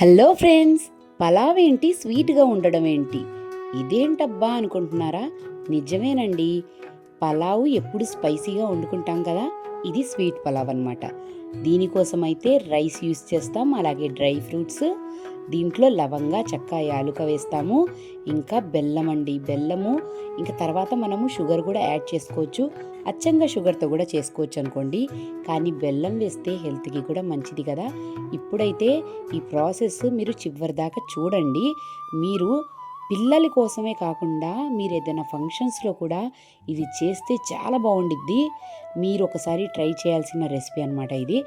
Hello friends pulao ఏంటి? స్వీట్గా ఉండడం ఏంటి? ఇదేంటబ్బా అనుకుంటున్నారా? నిజమేనండి. పలావ్ ఎప్పుడు స్పైసీగా వండుకుంటాం కదా? ఇది స్వీట్ పలావ్ అనమాట దీనికోసం అయితే రైస్ యూస్ చేస్తాం అలాగే డ్రై ఫ్రూట్స్ దీంట్లో లవంగా చెక్క యాలుక వేస్తాము. ఇంకా బెల్లం అండి. బెల్లము ఇంకా తర్వాత మనము షుగర్ కూడా యాడ్ చేసుకోవచ్చు. అచ్చంగా షుగర్తో కూడా చేసుకోవచ్చు అనుకోండి. కానీ బెల్లం వేస్తే హెల్త్కి కూడా మంచిది కదా. ఇప్పుడైతే ఈ ప్రాసెస్ మీరు చివరి దాకా చూడండి. మీరు పిల్లల కోసమే కాకుండా మీరు ఏదైనా ఫంక్షన్స్లో కూడా ఇది చేస్తే చాలా బాగుండిద్ది. మీరు ఒకసారి ట్రై చేయాల్సిన రెసిపీ అనమాట ఇది.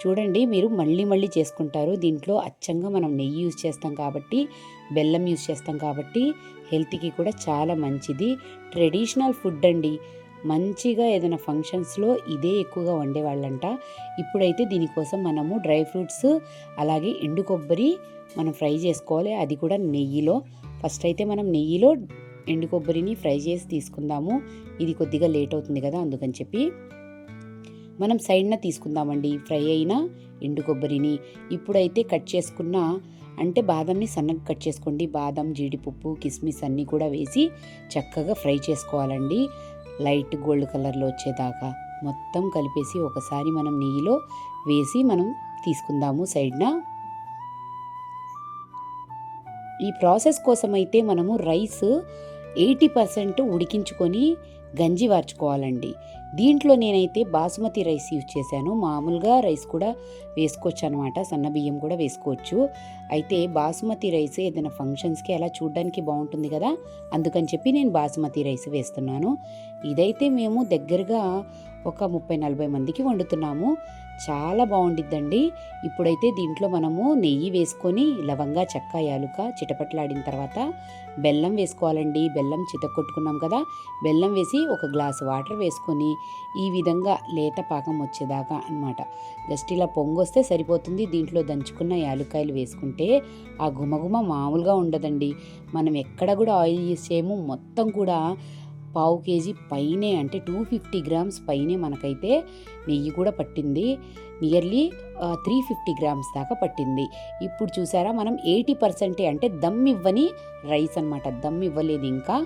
చూడండి మీరు మళ్ళీ మళ్ళీ చేసుకుంటారు. దీంట్లో అచ్చంగా మనం నెయ్యి యూజ్ చేస్తాం కాబట్టి బెల్లం యూజ్ చేస్తాం కాబట్టి హెల్త్కి కూడా చాలా మంచిది. ట్రెడిషనల్ ఫుడ్ అండి. మంచిగా ఏదైనా ఫంక్షన్స్లో ఇదే ఎక్కువగా వండేవాళ్ళంట. ఇప్పుడైతే దీనికోసం మనము డ్రై ఫ్రూట్స్ అలాగే ఎండు కొబ్బరి మనం ఫ్రై చేసుకోవాలి. అది కూడా నెయ్యిలో. ఫస్ట్ అయితే మనం నెయ్యిలో ఎండు కొబ్బరిని ఫ్రై చేసి తీసుకుందాము. ఇది కొద్దిగా లేట్ అవుతుంది కదా అందుకని చెప్పి. మనం సైడ్న తీసుకుందామండి. ఫ్రై అయిన ఎండు కొబ్బరిని. ఇప్పుడైతే కట్ చేసుకున్న అంటే బాదంని సన్నగా కట్ చేసుకోండి. బాదం జీడిపప్పు కిస్మిస్ అన్నీ కూడా వేసి చక్కగా ఫ్రై చేసుకోవాలండి. లైట్ గోల్డ్ కలర్లో వచ్చేదాకా మొత్తం కలిపేసి ఒకసారి మనం నెయ్యిలో వేసి మనం తీసుకుందాము సైడ్న. ఈ ప్రాసెస్ కోసం అయితే మనము రైస్ ఎయిటీ పర్సెంట్ ఉడికించుకొని గంజి వార్చుకోవాలండి. దీంట్లో నేనైతే బాసుమతి రైస్ యూజ్ చేశాను. మామూలుగా రైస్ కూడా వేసుకోవచ్చు అనమాట సన్న బియ్యం కూడా వేసుకోవచ్చు. అయితే బాసుమతి రైస్ ఏదైనా ఫంక్షన్స్కి అలా చూడడానికి బాగుంటుంది కదా? అందుకని చెప్పి నేను బాసుమతి రైస్ వేస్తున్నాను. ఇదైతే మేము దగ్గరగా ఒక ముప్పై నలభై మందికి వండుతున్నాము. చాలా బాగుండిద్దండి. ఇప్పుడైతే దీంట్లో మనము నెయ్యి వేసుకొని లవంగా చెక్క యాలుక చిటపట్లాడిన తర్వాత బెల్లం వేసుకోవాలండి. బెల్లం చితకొట్టుకున్నాం కదా? బెల్లం వేసి ఒక గ్లాస్ వాటర్ వేసుకొని ఈ విధంగా లేత పాకం వచ్చేదాకా అన్నమాట. జస్ట్ ఇలా పొంగు వస్తే సరిపోతుంది. దీంట్లో దంచుకున్న యాలుక్కాయలు వేసుకుంటే ఆ గుమగుమ మామూలుగా ఉండదండి. మనం ఎక్కడ కూడా ఆయిల్ యూస్ చేయము. మొత్తం కూడా పావు కేజీ పైనే అంటే టూ ఫిఫ్టీ గ్రామ్స్ పైనే మనకైతే నెయ్యి కూడా పట్టింది. నియర్లీ త్రీ ఫిఫ్టీ గ్రామ్స్ దాకా పట్టింది. ఇప్పుడు చూసారా మనం ఎయిటీ పర్సెంటే అంటే దమ్ ఇవ్వని రైస్ అనమాట దమ్ ఇవ్వలేదు ఇంకా.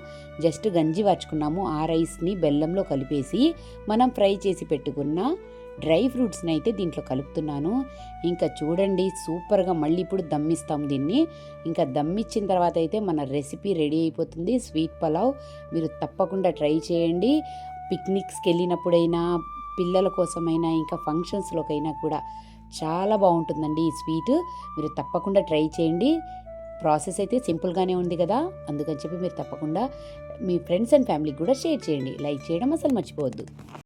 జస్ట్ గంజి వార్చుకున్నాము. ఆ రైస్ని బెల్లంలో కలిపేసి మనం ఫ్రై చేసి పెట్టుకున్న డ్రై ఫ్రూట్స్ని అయితే దీంట్లో కలుపుతున్నాను. ఇంకా చూడండి సూపర్గా మళ్ళీ ఇప్పుడు దమ్మిస్తాం దీన్ని. ఇంకా దమ్మిచ్చిన తర్వాత అయితే మన రెసిపీ రెడీ అయిపోతుంది. స్వీట్ పలావ్ మీరు తప్పకుండా ట్రై చేయండి. పిక్నిక్స్కి వెళ్ళినప్పుడైనా పిల్లల కోసమైనా ఇంకా ఫంక్షన్స్లోకైనా కూడా చాలా బాగుంటుందండి ఈ స్వీట్. మీరు తప్పకుండా ట్రై చేయండి. ప్రాసెస్ అయితే సింపుల్గానే ఉంది కదా. అందుకని చెప్పి మీరు తప్పకుండా మీ ఫ్రెండ్స్ అండ్ ఫ్యామిలీకి కూడా షేర్ చేయండి. లైక్ చేయడం అసలు మర్చిపోవద్దు.